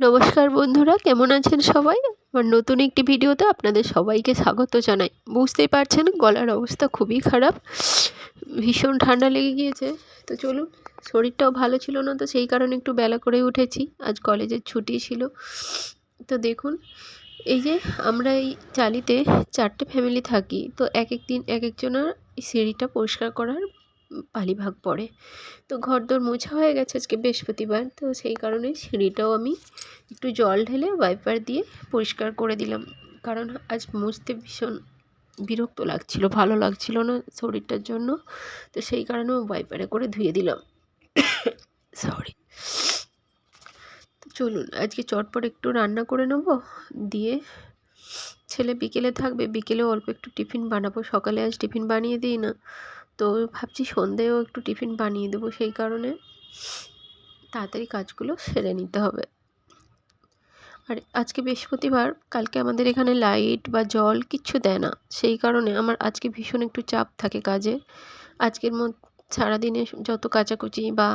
নমস্কার বন্ধুরা, কেমন আছেন সবাই? আমার নতুন একটি ভিডিওতে আপনাদের সবাইকে স্বাগত জানাই। বুঝতেই পারছেন, গলার অবস্থা খুবই খারাপ। ভীষণ ঠান্ডা লেগে গিয়েছে। তো চলুন, শরীরটাও ভালো ছিল না, তো সেই কারণে একটু বেলা করে উঠেছি। আজ কলেজের ছুটি ছিল। তো দেখুন, এই যে আমরা এই চালিতে চারটে ফ্যামিলি থাকি, তো এক এক দিন, এক একজনের সিঁড়িটা পরিষ্কার করার পালিভাগ পড়ে। তো ঘর দোর মোছা হয়ে গেছে আজকে বৃহস্পতিবার। তো সেই কারণে সিঁড়িটাও আমি একটু জল ঢেলে ওয়াইপার দিয়ে পরিষ্কার করে দিলাম। কারণ আজ মুছতে ভীষণ বিরক্ত লাগছিল, ভালো লাগছিল না শরীরটার জন্য। তো সেই কারণে ওয়াইপারে করে ধুয়ে দিলাম। সরি তো চলুন, আজকে চটপট একটু রান্না করে নেব। দিয়ে ছেলে বিকেলে থাকবে, বিকেলে অল্প একটু টিফিন বানাবো। সকালে আজ টিফিন বানিয়ে দিই না। তো ভাবছি সন্ধেও একটু টিফিন বানিয়ে দেবো সেই কারণে। তাড়াতাড়ি কাজগুলো সেরে নিতে হবে। আর আজকে বৃহস্পতিবার, কালকে আমাদের এখানে লাইট বা জল কিচ্ছু দেয় না। সেই কারণে আমার আজকে ভীষণ একটু চাপ থাকে কাজে। আজকের মধ্যে সারাদিনে যত কাচাকুচি বা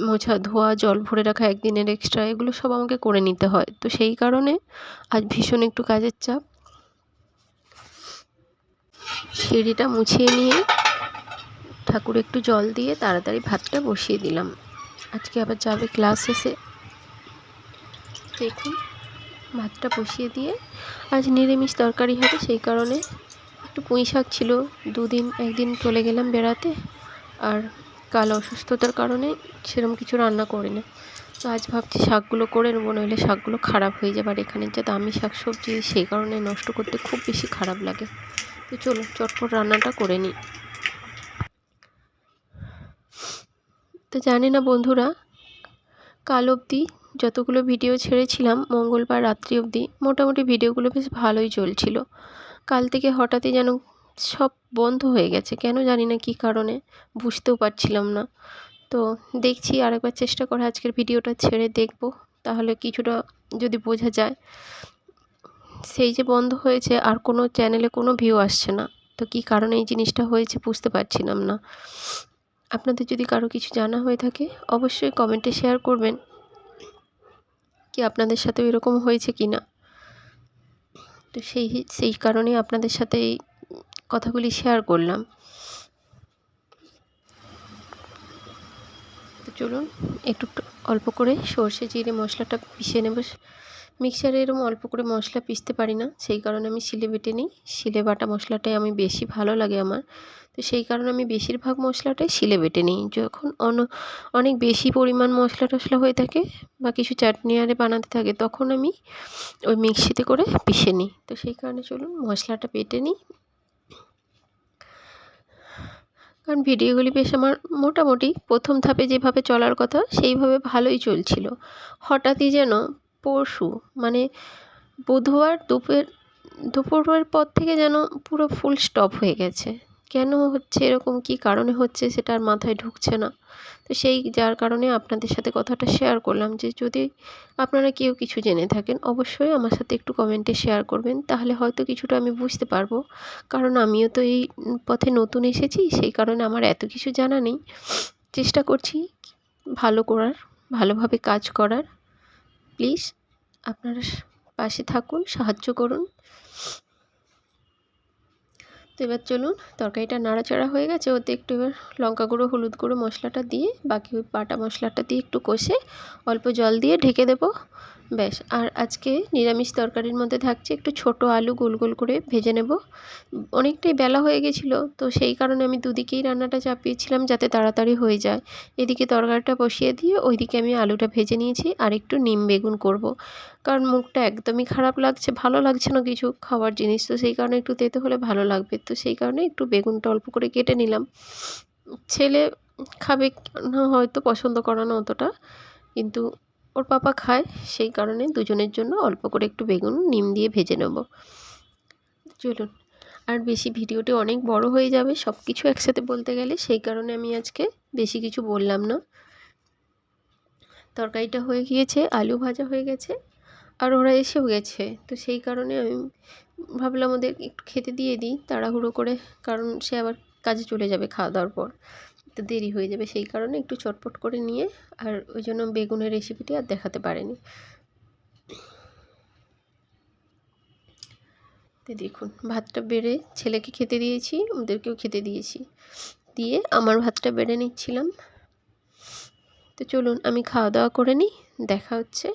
মোছা, ধোয়া, জল ভরে রাখা একদিনের এক্সট্রা এগুলো সব আমাকে করে নিতে হয়। তো সেই কারণে আজ ভীষণ একটু কাজের চাপ। সিঁড়িটা মুছিয়ে নিয়ে ঠাকুর একটু জল দিয়ে তাড়াতাড়ি ভাতটা বসিয়ে দিলাম। আজকে আবার যাবে ক্লাস এসে। দেখুন, ভাতটা বসিয়ে দিয়ে আজ নিরামিষ তরকারি হবে, সেই কারণে একটু পুঁই শাক ছিল। দুদিন, একদিন চলে গেলাম বেড়াতে আর কাল অসুস্থতার কারণে সেরকম কিছু রান্না করি না তো আজ ভাবছি শাকগুলো করে নেব, নইলে শাকগুলো খারাপ হয়ে যাবে আর এখানে যা দামি শাক সবজি সেই কারণে নষ্ট করতে খুব বেশি খারাপ লাগে। তো চলো চটপট রান্নাটা করে নিই। তো জানি না বন্ধুরা, কাল অবধি যতগুলো ভিডিও ছেড়েছিলাম, মঙ্গলবার রাত্রি অবধি মোটামুটি ভিডিওগুলো বেশ ভালোই চলছিল। কাল থেকে হঠাৎই যেন সব বন্ধ হয়ে গেছে, কেন জানি না কী কারণে, বুঝতেও পারছিলাম না। তো দেখছি আরেকবার চেষ্টা করে আজকের ভিডিওটা ছেড়ে দেখব, তাহলে কিছুটা যদি বোঝা যায়। সেই যে বন্ধ হয়েছে, আর কোনো চ্যানেলে কোনো ভিউ আসছে না, তো কী কারণে এই জিনিসটা হয়েছে বুঝতে পারছিলাম না। আপনাদের যদি কারও কিছু জানা হয়ে থাকে, অবশ্যই কমেন্টে শেয়ার করবেন কি আপনাদের সাথে এরকম হয়েছে কি না। তো সেই সেই কারণে আপনাদের সাথে এই কথাগুলি শেয়ার করলাম। তো চলুন, একটু অল্প করে সর্ষে, জিরে, মশলাটা পিষে নেব। মিক্সারে এরকম অল্প করে মশলা পিষতে পারি না, সেই কারণে আমি শিলে বেটে নিই। শিলে বাটা মশলাটাই আমি বেশি ভালো লাগে আমার। তো সেই কারণে আমি বেশিরভাগ মশলাটাই শিলে বেটে নিই। যখন অন, অনেক বেশি পরিমাণ মশলা টশলা হয়ে থাকে বা কিছু চাটনি আরে বানাতে থাকে, তখন আমি ওই মিক্সিতে করে পিষে নিই। তো সেই কারণে চলুন মশলাটা বেটে নিই। কারণ ভিডিওগুলি বেশ আমার মোটামুটি প্রথম ধাপে যেভাবে চলার কথা, সেইভাবে ভালোই চলছিল। হঠাৎই যেন পরশু। মানে বুধবার দুপুর, দুপুরের পর থেকে যেন পুরো ফুল স্টপ হয়ে গেছে। কেন হচ্ছে এরকম? কী কারণে হচ্ছে? সেটা আর মাথায় ঢুকছে না। তো সেই, যার কারণে আপনাদের সাথে কথাটা শেয়ার করলাম যে, যদি আপনারা কেউ কিছু জেনে থাকেন, অবশ্যই আমার সাথে একটু কমেন্টে শেয়ার করবেন। তাহলে হয়তো কিছুটা আমি বুঝতে পারব। কারণ আমিও তো এই পথে নতুন এসেছি, সেই কারণে আমার এত কিছু জানা নেই। চেষ্টা করছি ভালো করার, ভালোভাবে কাজ করার। প্লিজ আপনারা পাশে থাকুন, সাহায্য করুন। তো এবার চলুন, তরকারিটা নাড়াচাড়া হয়ে গেছে। ওতে একটু এবার লঙ্কা গুঁড়ো, হলুদ গুঁড়ো মশলাটা দিয়ে, বাকি ওই বাটা মশলাটা দিয়ে একটু কষে অল্প জল দিয়ে ঢেকে দেবো। ব্যাস আর আজকে নিরামিষ তরকারির মধ্যে থাকছে একটু ছোট আলু গোল গোল করে ভেজে নেব। অনেকটাই বেলা হয়ে গেছিল, তো সেই কারণে আমি দুদিকেই রান্নাটা চাপিয়েছিলাম যাতে তাড়াতাড়ি হয়ে যায়। এদিকে তরকারিটা বসিয়ে দিয়ে ওইদিকে আমি আলুটা ভেজে নিয়েছি আর একটু নিম বেগুন করব। কারণ মুখটা একদমই খারাপ লাগছে, ভালো লাগছে না কিছু খাওয়ার জিনিস, তো সেই কারণে একটু তেতে হলে ভালো লাগবে, তো সেই কারণে একটু বেগুনটা অল্প করে কেটে নিলাম। ছেলে খাবে না হয়তো পছন্দ করে না অতটা, কিন্তু ওর পাপা খায়, সেই কারণে দুজনের জন্য অল্প করে একটু বেগুন, নিম দিয়ে ভেজে নেব। চলুন, আর বেশি ভিডিওটি অনেক বড় হয়ে যাবে সব কিছু একসাথে বলতে গেলে, সেই কারণে আমি আজকে বেশি কিছু বললাম না। তরকারিটা হয়ে গিয়েছে, আলু ভাজা হয়ে গেছে, আর ওরা এসেও গেছে। তো সেই কারণে আমি ভাবলাম ওদের একটু খেতে দিয়ে দিই, তাড়াহুড়ো করে, কারণ সে আবার কাজে চলে যাবে খাওয়া দাওয়ার পর। তো দেরি হয়ে যাবে সেই কারণে একটু চটপট করে নিয়ে আর ওই জন্য বেগুনের রেসিপিটি আর দেখাতে পারিনি। তো দেখুন, ভাতটা বেড়ে ছেলেকে খেতে দিয়েছি, ওদেরকেও খেতে দিয়েছি। দিয়ে আমার ভাতটা বেড়ে নিচ্ছিলাম। তো চলুন আমি খাওয়া দাওয়া করে নিই, দেখা হচ্ছে।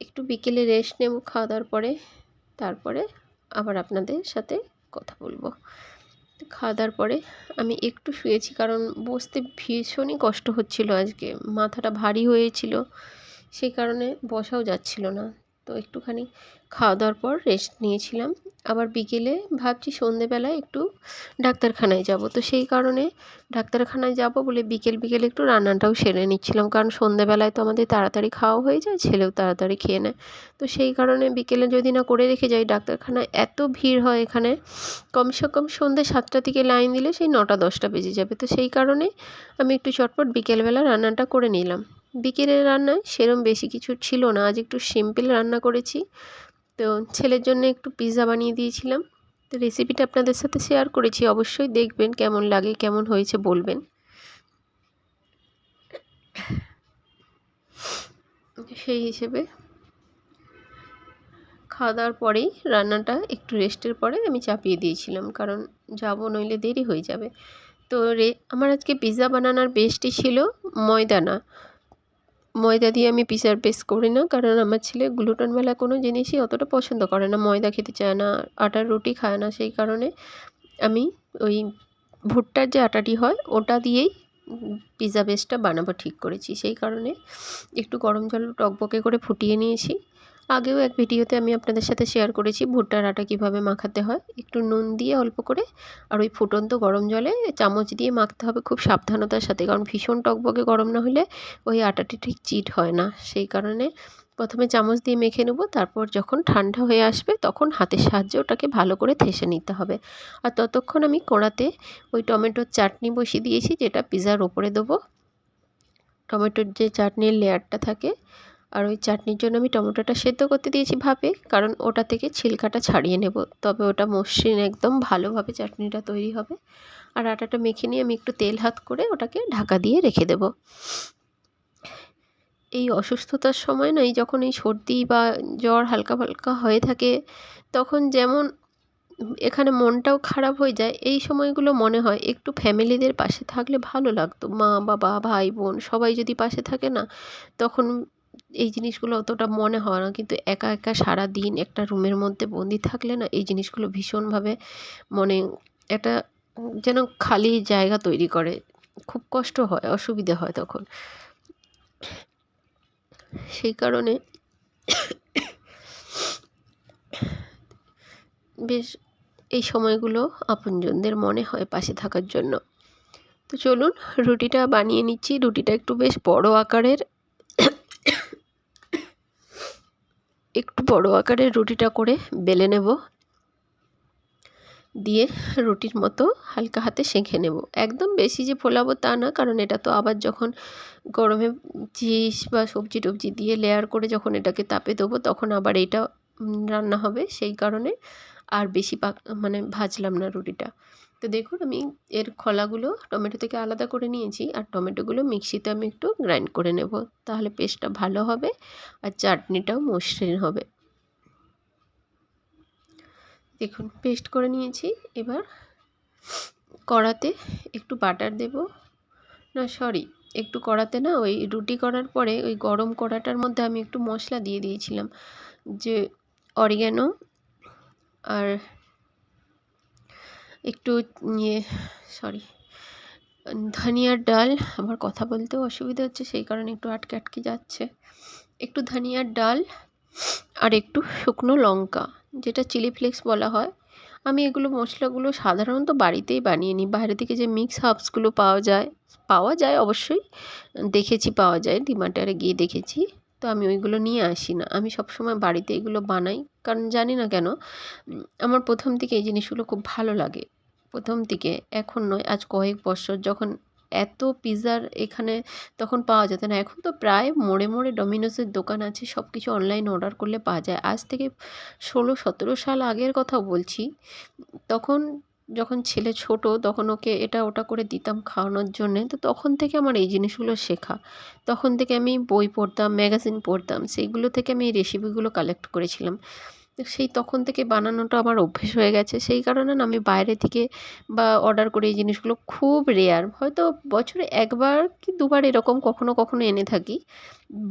একটু বিকেলে রেস্ট নেব খাওয়া দাওয়ার পরে, তারপরে আবার আপনাদের সাথে কথা বলব। খাওয়া দাওয়ার পরে আমি একটু শুয়েছি কারণ বসতে ভীষণই কষ্ট হচ্ছিল আজকে। মাথাটা ভারী হয়েছিল, সেই কারণে বসাও যাচ্ছিল না। তো একটুখানি খাওয়া দাওয়ার পর রেস্ট নিয়েছিলাম। আবার বিকেলে ভাবছি সন্ধেবেলায় একটু ডাক্তারখানায় যাব। তো সেই কারণে ডাক্তারখানায় যাব বলে বিকেল বিকেল একটু রান্নাটাও সেরে নিচ্ছিলাম। কারণ সন্ধেবেলায় তো আমাদের তাড়াতাড়ি খাওয়া হয়ে যায়, ছেলেও তাড়াতাড়ি খেয়ে নেয়। তো সেই কারণে বিকেলে যদি না করে রেখে যাই ডাক্তারখানায়, এত ভিড় হয় এখানে। কমসে কম সন্ধ্যে সাতটা থেকে লাইন দিলে সেই নটা দশটা বেজে যাবে। তো সেই কারণে আমি একটু চটপট বিকেলবেলা রান্নাটা করে নিলাম। বিকেলের রান্নায় সেরম বেশি কিছু ছিল না। আজ একটু সিম্পল রান্না করেছি। তো ছেলের জন্য একটু পিৎজা বানিয়ে দিয়েছিলাম। তো রেসিপিটা আপনাদের সাথে শেয়ার করেছি, অবশ্যই দেখবেন কেমন লাগে, কেমন হয়েছে বলবেন। সেই হিসেবে খাওয়া দাওয়ার পরেই রান্নাটা একটু রেস্টের পরে আমি চাপিয়ে দিয়েছিলাম, কারণ যাব নইলে দেরি হয়ে যাবে। তো রে, আমার আজকে পিৎজা বানানোর বেস্টই ছিল ময়দা না। ময়দা দিয়ে আমি পিজার বেস করি না, কারণ আমার ছেলে গ্লুটেনওয়ালা কোনো জিনিসই অতটা পছন্দ করে না। ময়দা খেতে চায় না, আটার রুটি খায় না, সেই কারণে আমি ওই ভুট্টার যে আটাটি হয়, ওটা দিয়েই পিজা বেসটা বানাবো ঠিক করেছি। সেই কারণে একটু গরম জল টকবকে করে ফুটিয়ে নিয়েছি। আগেও এক ভিডিওতে আমি আপনাদের সাথে শেয়ার করেছি ভুট্টার আটা কীভাবে মাখাতে হয়। একটু নুন দিয়ে অল্প করে আর ওই ফুটন্ত গরম জলে চামচ দিয়ে মাখতে হবে খুব সাবধানতার সাথে। কারণ ভীষণ টকবকে গরম না হলে ওই আটাটি ঠিক চিট হয় না। সেই কারণে প্রথমে চামচ দিয়ে মেখে নেব, তারপর যখন ঠান্ডা হয়ে আসবে তখন হাতের সাহায্যে ওটাকে ভালো করে থেসে নিতে হবে। আর ততক্ষণ আমি কড়াতে ওই টমেটোর চাটনি বসিয়ে দিয়েছি, যেটা পিৎজার ওপরে দেবো। টমেটোর যে চাটনির লেয়ারটা থাকে আর ওই চাটনির জন্য আমি টমেটোটা সেদ্ধ করতে দিয়েছি ভাপে, কারণ ওটা থেকে ছিলকাটা ছাড়িয়ে নেব। তবে ওটা মসৃণ একদম ভালোভাবে চাটনিটা তৈরি হবে। আর আটাটা মেখে নিয়ে আমি একটু তেল হাত করে ওটাকে ঢাকা দিয়ে রেখে দেব। এই অসুস্থতার সময় না এই যখন এই সর্দি বা জ্বর হালকা হালকা হয়ে থাকে, তখন যেমন এখানে মনটাও খারাপ হয়ে যায়, এই সময়গুলো মনে হয় একটু ফ্যামিলিদের পাশে থাকলে ভালো লাগতো। মা, বাবা, ভাই, বোন সবাই যদি পাশে থাকে না, তখন এই জিনিসগুলো অতটা মনে হয় না। কিন্তু একা একা সারা দিন একটা রুমের মধ্যে বন্দি থাকলে না এই জিনিসগুলো ভীষণভাবে মনে একটা যেন খালি জায়গা তৈরি করে। খুব কষ্ট হয়, অসুবিধে হয় তখন। সেই কারণে বেশ এই সময়গুলো আপনজনদের মনে হয় পাশে থাকার জন্য। তো চলুন রুটিটা বানিয়ে নিচ্ছি। রুটিটা একটু বেশ বড় আকারের একটু বড় আকারের রুটিটা করে বেলে নেব। দিয়ে রুটির মতো হালকা হাতে সেঁকে নেব। একদম বেশি যে ফোলাবো তা না, কারণ এটা তো আবার যখন গরমে চিজ বা সবজি টবজি দিয়ে লেয়ার করে যখন এটাকে তাপে দেবো, তখন আবার এটা রান্না হবে। সেই কারণে আর বেশি পাক মানে ভাজলাম না রুটিটা। তো দেখুন, আমি এর খোলাগুলো টমেটো থেকে আলাদা করে নিয়েছি। আর টমেটোগুলো মিক্সিতে আমি একটু গ্রাইন্ড করে নেব। তাহলে পেস্টটা ভালো হবে আর চাটনিটাও মসৃণ হবে। দেখুন, পেস্ট করে নিয়েছি। এবার কড়াতে একটু বাটার দেব। না, সরি, একটু কড়াতে না, ওই রুটি করার পরে ওই গরম কড়াটার মধ্যে আমি একটু মশলা দিয়ে দিয়েছিলাম। যে অরিগ্যানো আর একটু ইয়ে সরি ধনিয়ার ডাল, আমার কথা বলতেও অসুবিধা হচ্ছে, সেই কারণে একটু আটকে আটকে যাচ্ছে। একটু ধনিয়ার ডাল আর একটু শুকনো লঙ্কা, যেটা চিলি ফ্লেক্স বলা হয়। আমি এগুলো মশলাগুলো সাধারণত বাড়িতেই বানিয়ে নিই। বাইরে থেকে যে মিক্স হার্বসগুলো পাওয়া যায় পাওয়া যায় অবশ্যই, দেখেছি পাওয়া যায় ডিমার্টারে গিয়ে দেখেছি। তো আমি ওইগুলো নিয়ে আসি না। আমি সবসময় বাড়িতে এগুলো বানাই, কারণ জানি না কেন আমার প্রথম থেকে এই জিনিসগুলো খুব ভালো লাগে। প্রথম থেকে এখন নয়, আজ কয়েক বছর। যখন এত পিৎজার এখানে তখন পাওয়া যেত না, এখন তো প্রায় মোড়ে মোড়ে ডমিনোসের দোকান আছে সব কিছু অনলাইন অর্ডার করলে পাওয়া যায়। আজ থেকে ষোলো, সতেরো সাল আগের কথা বলছি। তখন যখন ছেলে ছোট, তখন ওকে এটা ওটা করে দিতাম খাওয়ানোর জন্যে। তো তখন থেকে আমার এই জিনিসগুলো শেখা। তখন থেকে আমি বই পড়তাম, ম্যাগাজিন পড়তাম, সেইগুলো থেকে আমি এই রেসিপিগুলো কালেক্ট করেছিলাম। সেই তখন থেকে বানানোটা আমার অভ্যেস হয়ে গেছে। সেই কারণে না আমি বাইরে থেকে বা অর্ডার করে এই জিনিসগুলো খুব রেয়ার হয়তো বছরে একবার কি দুবার এরকম কখনো কখনো এনে থাকি।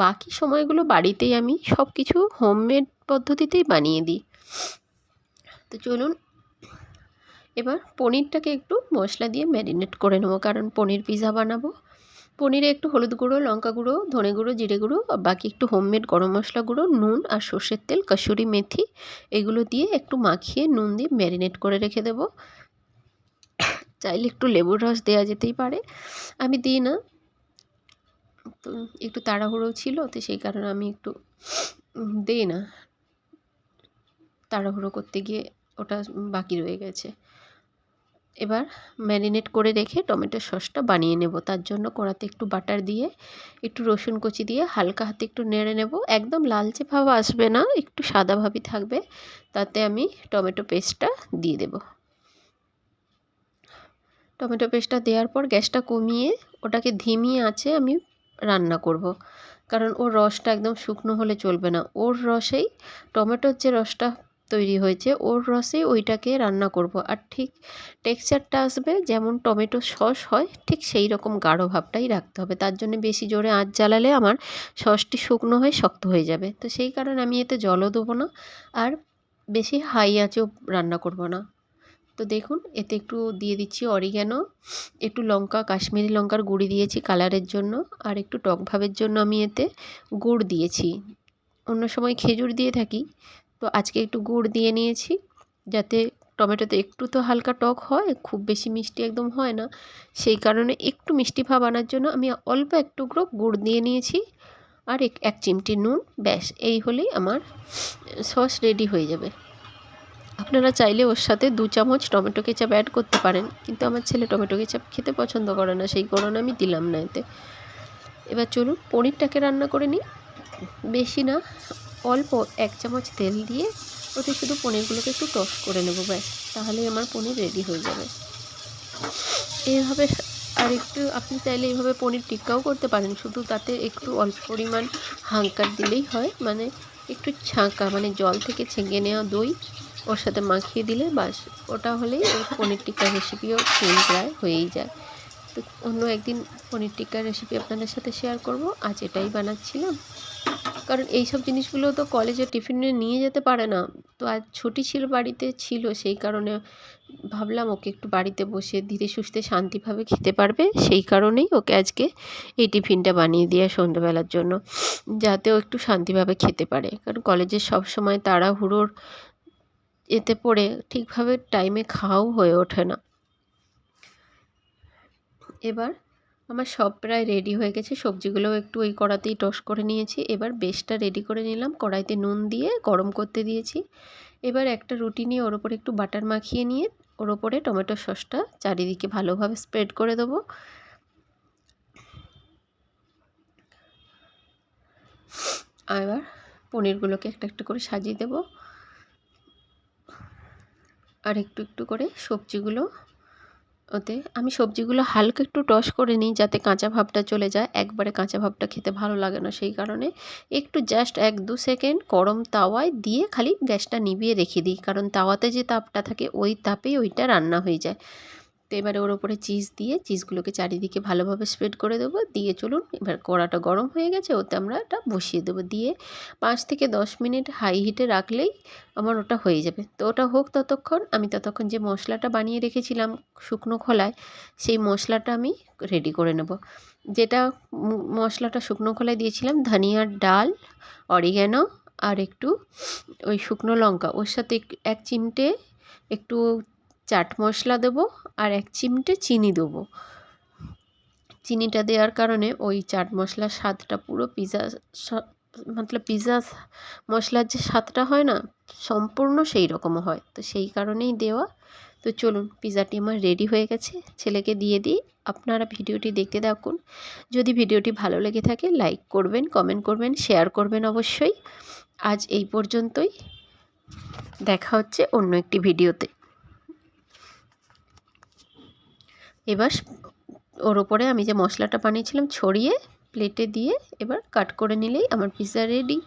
বাকি সময়গুলো বাড়িতেই আমি সব কিছু হোমমেড পদ্ধতিতেই বানিয়ে দিই। তো চলুন, এবার পনিরটাকে একটু মশলা দিয়ে ম্যারিনেট করে নেব। কারণ পনির পিৎজা বানাবো। পনিরে একটু হলুদ গুঁড়ো, লঙ্কা গুঁড়ো, ধনে গুঁড়ো, জিরে গুঁড়ো, আর বাকি একটু হোমমেড গরম মশলা গুঁড়ো, নুন আর সর্ষের তেল, কসুরি মেথি, এগুলো দিয়ে একটু মাখিয়ে নুন দিয়ে ম্যারিনেট করে রেখে দেব। চাইলে একটু লেবুর রস দেওয়া যেতেই পারে। আমি দিই না। তো একটু তাড়াহুড়ো ছিল, তো সেই কারণে আমি একটু দিই না। তাড়াহুড়ো করতে গিয়ে ওটা বাকি রয়ে গেছে। এবার ম্যারিনেট করে রেখে টমেটো সসটা বানিয়ে নেব। তার জন্য কড়াতে একটু বাটার দিয়ে, একটু রসুন কুচি দিয়ে হালকা হাতে একটু নেড়ে নেব। একদম লালচে ভাব আসবে না, একটু সাদা ভাবই থাকবে। তাতে আমি টমেটো পেস্টটা দিয়ে দেব। টমেটো পেস্টটা দেওয়ার পর গ্যাসটা কমিয়ে ওটাকে ধিমিয়ে আছে আমি রান্না করব। কারণ ওর রসটা একদম শুকনো হলে চলবে না। ওর রসেই টমেটোর যে রসটা তৈরি হয়েছে। ওর রসে ওইটাকে রান্না করব। আর ঠিক টেক্সচারটা আসবে, যেমন টমেটো সস হয়, ঠিক সেই রকম গাঢ় ভাবটাই রাখতে হবে। তার জন্য বেশি জোরে আঁচ জ্বালালে আমার সসটি শুকনো হয়ে শক্ত হয়ে যাবে। তো সেই কারণে আমি এতে জলও দেবো না আর বেশি হাই আঁচেও রান্না করব না। তো দেখুন, এতে একটু দিয়ে দিচ্ছি অরিগ্যানো, একটু লঙ্কা, কাশ্মীরি লঙ্কার গুঁড়ি দিয়েছি কালারের জন্য, আর একটু টক ভাবের জন্য আমি এতে গুড় দিয়েছি। অন্য সময় খেজুর দিয়ে থাকি তো আজকে একটু গুড় দিয়ে নিয়েছি যাতে টমেটোতে একটু তো হালকা টক হয়, খুব বেশি মিষ্টি একদম হয় না। সেই কারণে একটু মিষ্টি ভাব আনার জন্য আমি অল্প এক টুকরো গুড় দিয়ে নিয়েছি আর এক এক চিমটি নুন, ব্যাস, এই হলেই আমার সস রেডি হয়ে যাবে। আপনারা চাইলে ওর সাথে দু চামচ টমেটো কেচাপ অ্যাড করতে পারেন, কিন্তু আমার ছেলে টমেটো কেচাপ খেতে পছন্দ করে না, সেই কারণে আমি দিলাম না এতে। এবার চলুন পনিরটাকে রান্না করে নিই। বেশি না অল্প এক চামচ তেল দিয়ে ওতে শুধু পনিরগুলোকে একটু টস করে নেব, ব্যাস। তাহলেই আমার পনির রেডি হয়ে যাবে। এইভাবে আর একটু আপনি চাইলে এইভাবে পনির টিক্কাও করতে পারেন, শুধু তাতে একটু অল্প পরিমাণ হাঙ্কার দিলেই হয়। মানে একটু ছাঁকা মানে জল থেকে ছেঁকে নেওয়া দই ওর সাথে মাখিয়ে দিলে বাস ওটা হলেই ওই পনির টিক্কার রেসিপিও সেম প্রায় হয়েই যায়। তো অন্য একদিন পনির টিক্কার রেসিপি আপনাদের সাথে শেয়ার করব। আজ এটাই বানাচ্ছিলাম। কারণ এই সব জিনিসগুলো তো কলেজে টিফিনে নিয়ে যেতে পারে না। তো আজ ছুটি ছিল বাড়িতে ছিল, সেই কারণে ভাবলাম ওকে একটু বাড়িতে বসে ধীরে সুস্থে শান্তিভাবে খেতে পারবে। সেই কারণেই ওকে আজকে এই টিফিনটা বানিয়ে দেওয়া সন্ধ্যেবেলার জন্য, যাতে ও একটু শান্তিভাবে খেতে পারে। কারণ কলেজে সব সময় তাড়াহুড়োর এতে পড়ে ঠিকভাবে টাইমে খাওয়াও হয়ে ওঠে না। এবার আমার সব প্রায় রেডি হয়ে গেছে। সবজিগুলোও একটু ওই কড়াতেই টস করে নিয়েছি। এবার বেশটা রেডি করে নিলাম। কড়াইতে নুন দিয়ে গরম করতে দিয়েছি। এবার একটা রুটি নিয়ে ওর ওপরে একটু বাটার মাখিয়ে নিয়ে ওর ওপরে টমেটো সসটা চারিদিকে ভালোভাবে স্প্রেড করে দেবো। এবার পনিরগুলোকে একটা একটা করে সাজিয়ে দেব। আর একটু একটু করে সবজিগুলো ওতে আমি সবজিগুলো হালকা একটু টস করে নিই যাতে কাঁচা ভাবটা চলে যায়। একবারে কাঁচা ভাবটা খেতে ভালো লাগে না সেই কারণে একটু জাস্ট এক দু সেকেন্ড গরম তাওয়ায় দিয়ে খালি গ্যাসটা নিভিয়ে রেখে দিই। কারণ তাওয়াতে যে তাপটা থাকে ওই তাপেই ওইটা রান্না হয়ে যায়। তো এবারে ওর ওপরে চিজ দিয়ে চিজগুলোকে চারিদিকে ভালোভাবে স্প্রেড করে দেবো। দিয়ে চলুন, এবার কড়াটা গরম হয়ে গেছে, ওতে আমরা এটা বসিয়ে দেবো। দিয়ে পাঁচ থেকে দশ মিনিট হাই হিটে রাখলেই আমার ওটা হয়ে যাবে। তো ওটা হোক ততক্ষণ, আমি ততক্ষণ যে মশলাটা বানিয়ে রেখেছিলাম শুকনো খোলায়, সেই মশলাটা আমি রেডি করে নেব। যেটা মশলাটা শুকনো খোলায় দিয়েছিলাম ধনিয়ার ডাল অরিগ্যানো আর একটু ওই শুকনো লঙ্কা। ওর সাথে এক চিমটে একটু চাট মশলা দেবো আর এক চিমটে চিনি দেবো। চিনিটা দেওয়ার কারণে ওই চাট মশলার স্বাদটা পুরো পিজা মতলব পিজা মশলার যে স্বাদটা হয় না, সম্পূর্ণ সেই রকম হয়। তো সেই কারণেই দেওয়া। তো চলুন, পিজাটি আমার রেডি হয়ে গেছে। ছেলেকে দিয়ে দিই। আপনারা ভিডিওটি দেখতে থাকুন। যদি ভিডিওটি ভালো লেগে থাকে লাইক করবেন কমেন্ট করবেন শেয়ার করবেন অবশ্যই। আজ এই পর্যন্তই। দেখা হচ্ছে অন্য একটি ভিডিওতে। এবার ওর ওপরে আমি যে মশলাটা বানিয়েছিলাম, ছড়িয়ে প্লেটে দিয়ে এবার কাট করে নিলেই আমার পিৎজা রেডি